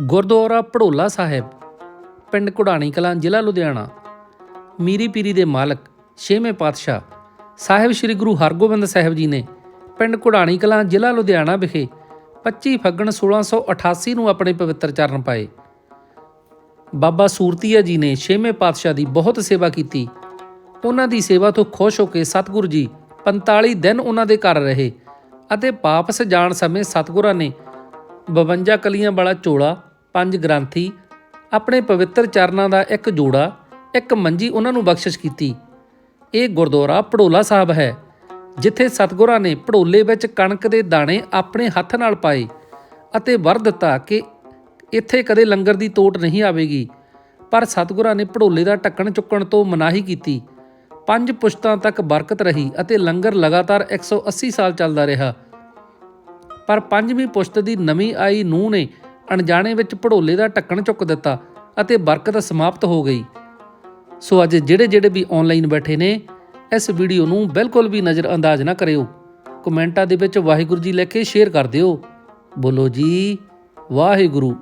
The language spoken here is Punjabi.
ਗੁਰਦੁਆਰਾ ਪੜੋਲਾ ਸਾਹਿਬ, ਪਿੰਡ ਕੁੜਾਣੀ ਕਲਾਂ, ਜ਼ਿਲ੍ਹਾ ਲੁਧਿਆਣਾ। ਮੀਰੀ ਪੀਰੀ ਦੇ ਮਾਲਕ ਛੇਵੇਂ ਪਾਤਸ਼ਾਹ ਸਾਹਿਬ ਸ੍ਰੀ ਗੁਰੂ ਹਰਗੋਬਿੰਦ ਸਾਹਿਬ ਜੀ ਨੇ ਪਿੰਡ ਕੁੜਾਣੀ ਕਲਾਂ, ਜ਼ਿਲ੍ਹਾ ਲੁਧਿਆਣਾ ਵਿਖੇ 25 ਫੱਗਣ 1688 ਨੂੰ ਆਪਣੇ ਪਵਿੱਤਰ ਚਰਨ ਪਾਏ। ਬਾਬਾ ਸੂਰਤੀਆ ਜੀ ਨੇ ਛੇਵੇਂ ਪਾਤਸ਼ਾਹ ਦੀ ਬਹੁਤ ਸੇਵਾ ਕੀਤੀ। ਉਹਨਾਂ ਦੀ ਸੇਵਾ ਤੋਂ ਖੁਸ਼ ਹੋ ਕੇ ਸਤਿਗੁਰੂ ਜੀ 45 ਦਿਨ ਉਹਨਾਂ ਦੇ ਘਰ ਰਹੇ ਅਤੇ ਵਾਪਸ ਜਾਣ ਸਮੇਂ ਸਤਿਗੁਰਾਂ ਨੇ 52 ਕਲੀਆਂ ਵਾਲਾ ਚੋਲਾ, ਪੰਜ ਗ੍ਰੰਥੀ, ਆਪਣੇ ਪਵਿੱਤਰ ਚਰਨਾਂ ਦਾ ਇੱਕ ਜੋੜਾ, ਇੱਕ ਮੰਜੀ ਉਹਨਾਂ ਨੂੰ ਬਖਸ਼ਿਸ਼ ਕੀਤੀ। ਇਹ ਗੁਰਦੁਆਰਾ ਭੜੋਲਾ ਸਾਹਿਬ ਹੈ, ਜਿੱਥੇ ਸਤਿਗੁਰਾਂ ਨੇ ਭੜੋਲੇ ਵਿੱਚ ਕਣਕ ਦੇ ਦਾਣੇ ਆਪਣੇ ਹੱਥ ਨਾਲ ਪਾਏ ਅਤੇ ਵਰ ਦਿੱਤਾ ਕਿ ਇੱਥੇ ਕਦੇ ਲੰਗਰ ਦੀ ਤੋਟ ਨਹੀਂ ਆਵੇਗੀ। ਪਰ ਸਤਿਗੁਰਾਂ ਨੇ ਭੜੋਲੇ ਦਾ ਢੱਕਣ ਚੁੱਕਣ ਤੋਂ ਮਨਾਹੀ ਕੀਤੀ। ਪੰਜ ਪੁਸ਼ਤਾਂ ਤੱਕ ਬਰਕਤ ਰਹੀ ਅਤੇ ਲੰਗਰ ਲਗਾਤਾਰ 180 ਸਾਲ ਚੱਲਦਾ ਰਿਹਾ। ਪਰ ਪੰਜਵੀਂ ਪੁਸ਼ਤ ਦੀ ਨਵੀਂ ਆਈ ਨੂੰਹ ਨੇ ਅਣਜਾਣੇ ਵਿੱਚ ਪੜੋਲੇ ਦਾ ਢੱਕਣ ਚੁੱਕ ਦਿੱਤਾ ਅਤੇ ਬਰਕਤ ਸਮਾਪਤ ਹੋ ਗਈ। ਸੋ ਅੱਜ ਜਿਹੜੇ ਜਿਹੜੇ ਵੀ ਆਨਲਾਈਨ ਬੈਠੇ ਨੇ, ਇਸ ਵੀਡੀਓ ਨੂੰ ਬਿਲਕੁਲ ਵੀ ਨਜ਼ਰ ਅੰਦਾਜ਼ ਨਾ ਕਰਿਓ। ਕਮੈਂਟਾਂ ਦੇ ਵਿੱਚ ਵਾਹਿਗੁਰੂ ਜੀ ਲਿਖ ਕੇ ਸ਼ੇਅਰ ਕਰ ਦਿਓ। ਬੋਲੋ ਜੀ, ਵਾਹਿਗੁਰੂ।